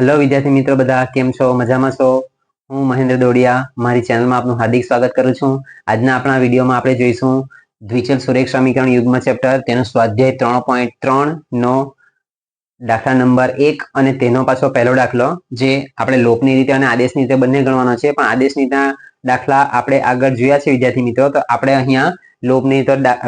Hello વિદ્યાર્થી મિત્રો બધા, કેમ છો? મજામાં છો? હું મહેન્દ્ર દોડિયા, મારી ચેનલમાં આપનું હાર્દિક સ્વાગત કરું છું. આજના આપણા વિડીયોમાં આપણે જોઈશું દ્વિચલ સુરેખ સમીકરણ યુગ્મ ચેપ્ટર, તેનો સ્વાધ્યાય ત્રણ પોઈન્ટ ત્રણ નો દાખલા નંબર એક અને તેનો પાછો પહેલો દાખલો, જે આપણે લોપની રીતે અને આદેશની રીતે બંને ગણવાનો છે. પણ આદેશની રીતના દાખલા આપણે આગળ જોયા છે વિદ્યાર્થી મિત્રો, તો આપણે અહીંયા લોપની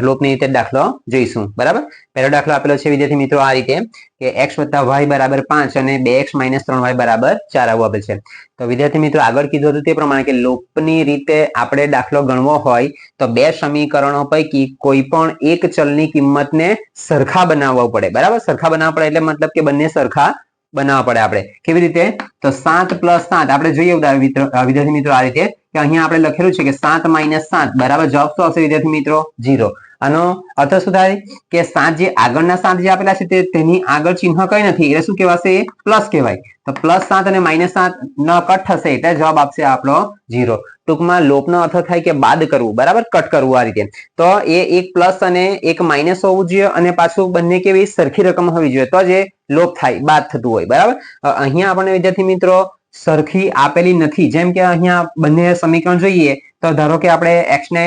લોપની રીતે દાખલો જોઈશું. બરાબર? પહેલો દાખલો આપેલો છે, વિદ્યાર્થી મિત્રો, આ રીતે કે એક્સ વત્તા વાય બરાબર પાંચ અને બે એક્સ માઇનસ ત્રણ વાય બરાબર ચાર આવું આપેલ છે. તો વિદ્યાર્થી મિત્રો, આગળ કીધું હતું તે પ્રમાણે કે લોપની રીતે આપણે દાખલો ગણવો હોય, તો બે સમીકરણો પૈકી કોઈ પણ એક ચલની કિંમતને સરખા બનાવવા પડે. બરાબર? સરખા બનાવવા પડે એટલે મતલબ કે બંને સરખા બનાવવા પડે આપણે. કેવી રીતે? તો સાત પ્લસ સાત. આપણે જોઈએ વિદ્યાર્થી મિત્રો આ રીતે કે અહીંયા આપણે લખેલું છે કે સાત માઇનસ સાત. બરાબર જવાબ શું આવશે વિદ્યાર્થી મિત્રો? જીરો આનો અર્થ શું થાય? કે સાત જે આગળના સાત જે આપેલા છે તેની આગળ ચિહ્ન કઈ નથી. એટલે શું કહેવાશે? પ્લસ કહેવાય. તો પ્લસ સાત અને માઇનસ સાત ન કટ થશે એટલે જવાબ આપશે આપણો જીરો ટૂંકમાં લોપનો અર્થ થાય કે બાદ કરવું. બરાબર? કટ કરવું આ રીતે. તો એ એક પ્લસ અને એક માઇનસ હોવું જોઈએ અને પાછું બંને કેવી? સરખી રકમ હોવી જોઈએ. તો જે લોપ થાય બાદ થતું હોય, બરાબર? અહીંયા આપણને, વિદ્યાર્થી મિત્રો, સરખી આપેલી નથી. જેમ કે અહીંયા બંને સમીકરણ જોઈએ, તો ધારો કે આપણે એક્સ ને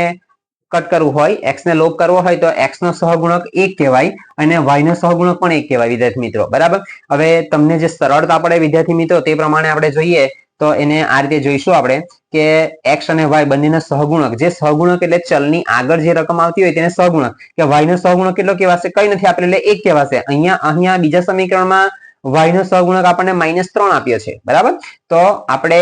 કટ કરવું હોય એક્સ ને લોપ કરવો હોય, તો એક્સ નો સહગુણક એક કહેવાય અને વાય નો સહગુણક પણ એક કહેવાય, વિદ્યાર્થી મિત્રો, બરાબર? હવે તમને જે સરળતા પડે, વિદ્યાર્થી મિત્રો, તે પ્રમાણે આપણે જોઈએ તો એને આ રીતે જોઈશું આપણે કે એક્સ અને વાય બંનેના સહગુણક, જે સહગુણક એટલે ચલની આગળ જે રકમ આવતી હોય તેને સહગુણક, કે y નો સહગુણક કેટલો કહેવાશે? કઈ નથી આપેલું એટલે એક કહેવાશે. અહીંયા અહીંયા બીજા સમીકરણમાં y નો સહગુણક આપણને માઇનસ ત્રણ આપ્યો છે, બરાબર? તો આપણે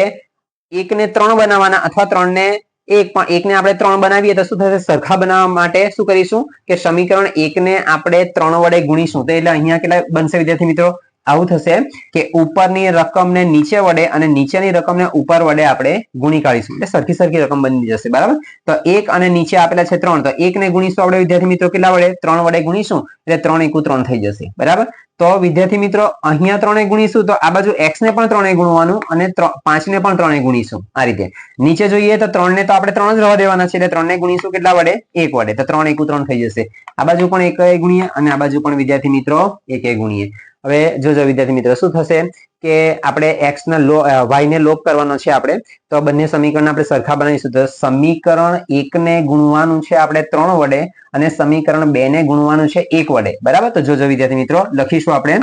એક ને ત્રણ બનાવવાના અથવા ત્રણ ને એક, પણ એકને આપણે ત્રણ બનાવીએ તો શું થશે? સરખા બનાવવા માટે શું કરીશું? કે સમીકરણ એકને આપણે ત્રણ વડે ગુણીશું. તો એટલે અહીંયા કેટલા બનશે વિદ્યાર્થી મિત્રો? આવું થશે કે ઉપરની રકમને નીચે વડે અને નીચેની રકમને ઉપર વડે આપણે ગુણી કાઢીશું. એટલે સરખી સરખી રકમ બની જશે, બરાબર? તો એક અને નીચે આપેલા છે ત્રણ. તો એક ને ગુણીશું આપણે વિદ્યાર્થી મિત્રો કેટલા વડે? ત્રણ વડે ગુણીશું. એટલે ત્રણ એકુ ત્રણ થઈ જશે, બરાબર? તો વિદ્યાર્થી મિત્રો, અહીંયા ત્રણે ગુણીશું તો આ બાજુ એક્સ ને પણ ત્રણે ગુણવાનું અને પાંચ ને પણ ત્રણે ગુણીશું, આ રીતે. નીચે જોઈએ તો ત્રણ ને તો આપણે ત્રણ જ રહેવા દેવાના છે, એટલે ત્રણ ગુણીશું કેટલા વડે? એક વડે. તો ત્રણ એકુ ત્રણ થઈ જશે. આ બાજુ પણ એક ગુણીએ અને આ બાજુ પણ વિદ્યાર્થી મિત્રો, એક ગુણીએ. હવે જોજો વિદ્યાર્થી મિત્રો, શું થશે? કે આપણે એક્સ ના લો વાય ને લોપ કરવાનો છે આપણે, તો બંને સમીકરણ આપણે સરખા બનાવીશું. તો સમીકરણ એક ને ગુણવાનું છે આપણે ત્રણ વડે અને સમીકરણ બે ને ગુણવાનું છે એક વડે. બરાબર? તો જોજો વિદ્યાર્થી મિત્રો, લખીશું આપણે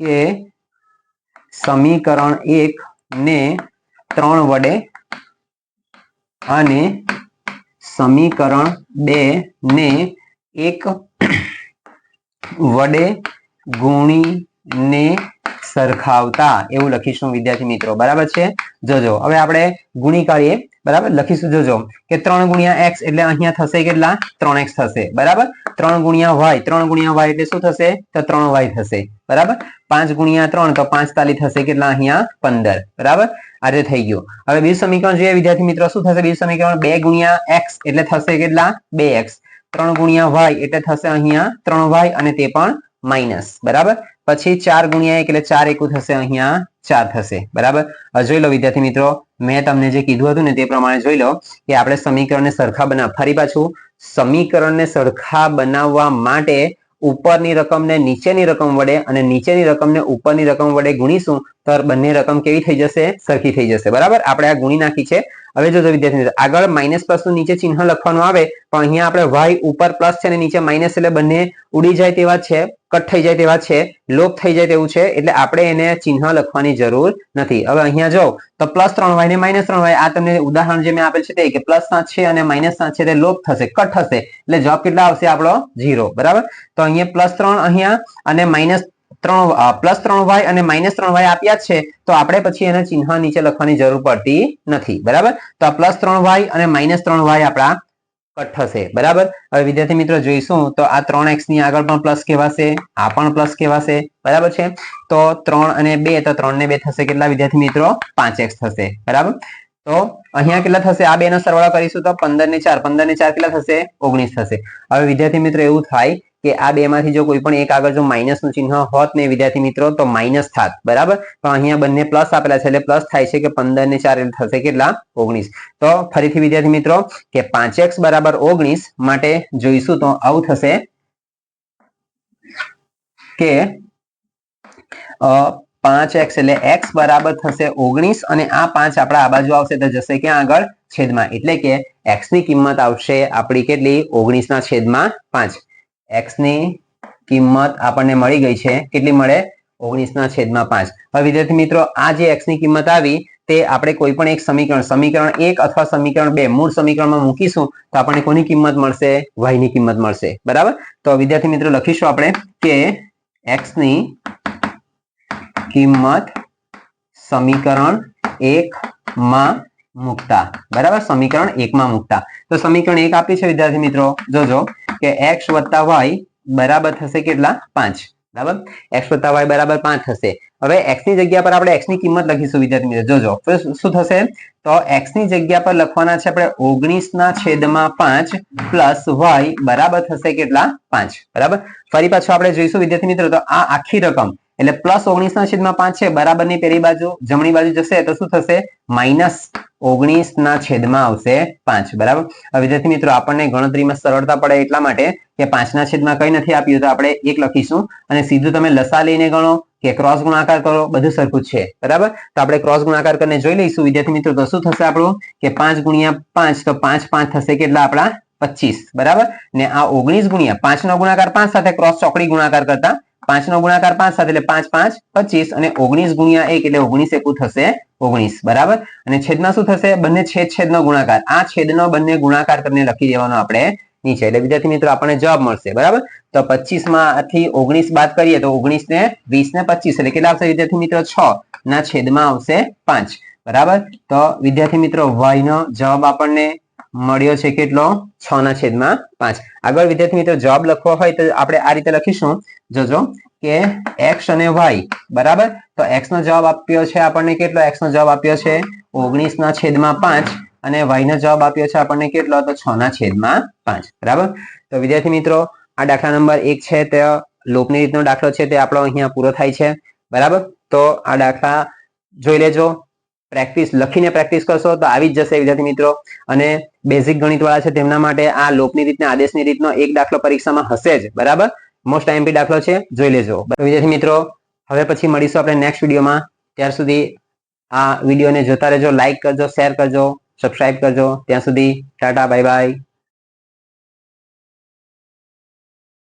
કે સમીકરણ એક ને ત્રણ વડે અને સમીકરણ બે ને એક વડે ગુણીને સરખાવતા એવું લખીશું વિદ્યાર્થી મિત્રો. બરાબર છે? જોજો. હવે આપણે ગુણી બરાબર? લખીશું જોજો કે ત્રણ ગુણ્યા એક્સ એટલે અહીંયા થશે કેટલા? ત્રણ એક્સ થશે. બરાબર? ત્રણ ગુણ્યા વાય. ત્રણ ગુણ્યા વાય એટલે શું થશે? તો ત્રણ વાય થશે. બરાબર? પાંચ ગુણ્યા ત્રણ તો પાંચ તાલી થશે કેટલા અહીંયા? પંદર. બરાબર? આ રીતે થઈ ગયું. હવે બીજું સમીકરણ જોઈએ વિદ્યાર્થી મિત્રો. શું થશે? બીજું સમીકરણ બે ગુણ્યા એક્સ એટલે થશે કેટલા? બે એક્સ. ત્રણ ગુણ્યા વાય એટલે થશે અહીંયા ત્રણ વાય અને તે પણ માઇનસ બરાબર? પછી ચાર ગુણ્યા એટલે ચાર એકુ થશે અહીંયા, ચાર થશે, બરાબર? જોઈ લો વિદ્યાર્થી મિત્રો, મેં તમને જે કીધું હતું ને તે પ્રમાણે જોઈ લો કે આપણે સમીકરણને સરખા બનાવ, ફરી પાછું, સમીકરણને સરખા બનાવવા માટે ઉપરની રકમને નીચેની રકમ વડે અને નીચેની રકમને ઉપરની રકમ વડે ગુણીશું, તો બંને રકમ કેવી થઈ જશે? સરખી થઈ જશે, બરાબર? આપણે આ ગુણી નાખી છે. હવે જોજો વિદ્યાર્થી મિત્રો, આગળ માઇનસ પ્લસનું નીચે ચિહ્ન લખવાનું આવે, પણ અહીંયા આપણે વાય ઉપર પ્લસ છે અને નીચે માઇનસ એટલે બંને ઉડી જાય તેવા છે કટ થઈ જાય તેવા છે, લોપ થઈ જાય તેવું છે, એટલે આપણે એને ચિહ્ન લખવાની જરૂર નથી. હવે અહીંયા જો, તો પ્લસ ત્રણ વાય ને માઇનસ ત્રણ વાય આ તમને ઉદાહરણ જે મેં આપેલ છે તે કે પ્લસ સાત છે અને માઇનસ સાત છે તે લોપ થશે કટ થશે, એટલે જવાબ કેટલા આવશે આપણો ઝીરો બરાબર? તો અહીંયા પ્લસ ત્રણ અહીંયા અને માઇનસ ત્રણ પ્લસ ત્રણ વાય અને માઇનસ ત્રણ વાય આપ્યા છે, તો આપણે પછી એના ચિહ્ન નીચે લખવાની જરૂર પડતી નથી, બરાબર? તો આ પ્લસ ત્રણ વાય અને માઇનસ ત્રણ વાય આપણા કટ થશે, બરાબર? હવે વિદ્યાર્થી મિત્રો જોઈશું, તો આ ત્રણ એક્સની આગળ પણ પ્લસ કહેવાશે, આ પણ પ્લસ કહેવાશે, બરાબર છે? તો ત્રણ અને બે, તો ત્રણ ને બે થશે કેટલા વિદ્યાર્થી મિત્રો? પાંચ એક્સ થશે, બરાબર? તો અહીંયા કેટલા થશે? આ બે નો સરવાળો કરીશું તો પંદર ને ચાર, પંદર ને ચાર કેટલા થશે? ઓગણીસ થશે. હવે વિદ્યાર્થી મિત્રો એવું થાય કે આ બે માંથી જો કોઈ પણ એક આગળ જો માઇનસનું ચિહ્ન હોત ને વિદ્યાર્થી મિત્રો, તો માઇનસ થાત. બરાબર? પણ અહીંયા બંને પ્લસ આપેલા છે એટલે પ્લસ થાય છે કે પંદર ને ચાર થશે કેટલા? ઓગણીસ. તો ફરીથી વિદ્યાર્થી મિત્રો, કે પાંચ એક્સ બરાબર ઓગણીસ માટે જોઈશું તો આવું થશે કે પાંચ એક્સ એટલે એક્સ બરાબર થશે ઓગણીસ અને આ પાંચ આપણા આ બાજુ આવશે તો જશે ક્યાં આગળ? છેદમાં. એટલે કે એક્સની કિંમત આવશે આપણી કેટલી? ઓગણીસ ના છેદમાં પાંચ. એક્સની કિંમત આપણને મળી ગઈ છે. કેટલી મળે? ઓગણીસ ના છેદમાં પાંચ. હવે વિદ્યાર્થી મિત્રો, આ જે એક્સની કિંમત આવી, તે આપણે કોઈ પણ એક સમીકરણ સમીકરણ એક અથવા સમીકરણ બે, મૂળ સમીકરણમાં મૂકીશું, તો આપણને કોની કિંમત મળશે? Y ની કિંમત મળશે. બરાબર? તો વિદ્યાર્થી મિત્રો, લખીશું આપણે કે એક્સની કિંમત સમીકરણ એક માં મૂકતા. બરાબર? સમીકરણ એક માં મૂકતા. તો સમીકરણ એક આપ્યું છે વિદ્યાર્થી મિત્રો. જોજો. કે એક્સ વત્તા વાય બરાબર થશે કેટલા? પાંચ. બરાબર? એક્સ વત્તા વાય બરાબર પાંચ થશે. હવે એક્સની જગ્યા પર આપણે એક્સની કિંમત લખીશું, વિદ્યાર્થી મિત્રો. જોજો. શું થશે? તો એક્સની જગ્યા પર લખવાના છે આપણે ઓગણીસ ના છેદમાં પાંચ પ્લસ વાય બરાબર થશે કેટલા? પાંચ. બરાબર? ફરી પાછું આપણે જોઈશું, વિદ્યાર્થી મિત્રો. તો આ આખી રકમ એટલે પ્લસ ઓગણીસ ના છેદમાં પાંચ છે બરાબરની પેલી બાજુ જમણી બાજુ જશે તો શું થશે? માઇનસ ઓગણીસ ના છેદમાં આવશે પાંચ, બરાબર? વિદ્યાર્થી મિત્રો, આપણને ગણતરીમાં સરળતા પડે એટલા માટે કે પાંચના છેદમાં કઈ નથી આપ્યું, તો આપણે એક લખીશું અને સીધું તમે લસા લઈને ગણો કે ક્રોસ ગુણાકાર કરો, બધું સરખું છે, બરાબર? તો આપણે ક્રોસ ગુણાકાર કરીને જોઈ લઈશું, વિદ્યાર્થી મિત્રો, તો શું થશે આપણું? કે પાંચ ગુણ્યા પાંચ, તો પાંચ પાંચ થશે કેટલા આપણા? પચીસ, બરાબર? ને આ ઓગણીસ ગુણ્યા પાંચ નો ગુણાકાર પાંચ સાથે ક્રોસ ચોકડી ગુણાકાર કરતા પાંચ નો ગુણાકાર પાંચ સાથે એટલે પાંચ પાંચ પચીસ અને ઓગણીસ ગુણ્યા એક એટલે ઓગણીસ એકુ થશે ઓગણીસ, બરાબર? અને છેદમાં શું થશે? બંને છેદ છેદનો ગુણાકાર. આ છેદનો બંને ગુણાકાર તમને લખી દેવાનો આપણે નીચે. એટલે વિદ્યાર્થી મિત્રો, આપણને જવાબ મળશે, બરાબર? તો પચીસમાંથી ઓગણીસ બાદ કરીએ તો ઓગણીસ ને વીસ ને પચીસ એટલે કેટલા આવશે વિદ્યાર્થી મિત્રો? છ. ના છેદમાં આવશે પાંચ, બરાબર? તો વિદ્યાર્થી મિત્રો નો જવાબ આપણને મળ્યો છે કેટલો? છ ના છેદમાં પાંચ. આગળ વિદ્યાર્થી મિત્રો જવાબ લખવો હોય તો આપણે આ રીતે લખીશું. જોજો કે x અને y, બરાબર? તો x નો જવાબ આપ્યો છે આપણને કેટલો? x નો જવાબ આપ્યો છે ઓગણીસ ના છેદમાં પાંચ અને y નો જવાબ આપ્યો છે આપણને કેટલો? તો છ ના છેદમાં પાંચ. બરાબર? તો વિદ્યાર્થી મિત્રો, આ દાખલા નંબર એક છે, તે લોપની રીતનો દાખલો છે, તે આપણો અહીંયા પૂરો થાય છે. બરાબર? તો આ દાખલા જોઈ લેજો. પ્રેક્ટિસ, લખીને પ્રેક્ટિસ કરશો તો આવી જ જશે વિદ્યાર્થી મિત્રો. અને બેઝિક ગણિત વાળા છે તેમના માટે આ લોપની રીતના આદેશની રીતનો એક દાખલો પરીક્ષામાં હશે જ. બરાબર? મોસ્ટ આઈએમપી દાખલો છે, જોઈ લેજો. વિદ્યાર્થી મિત્રો, હવે પછી મળીશું આપણે નેક્સ્ટ વિડીયોમાં. ત્યાર સુધી આ વિડીયોને જોતા રહેજો લાઇક કરજો શેર કરજો સબસ્ક્રાઇબ કરજો. ત્યાં સુધી ટાટા બાય બાય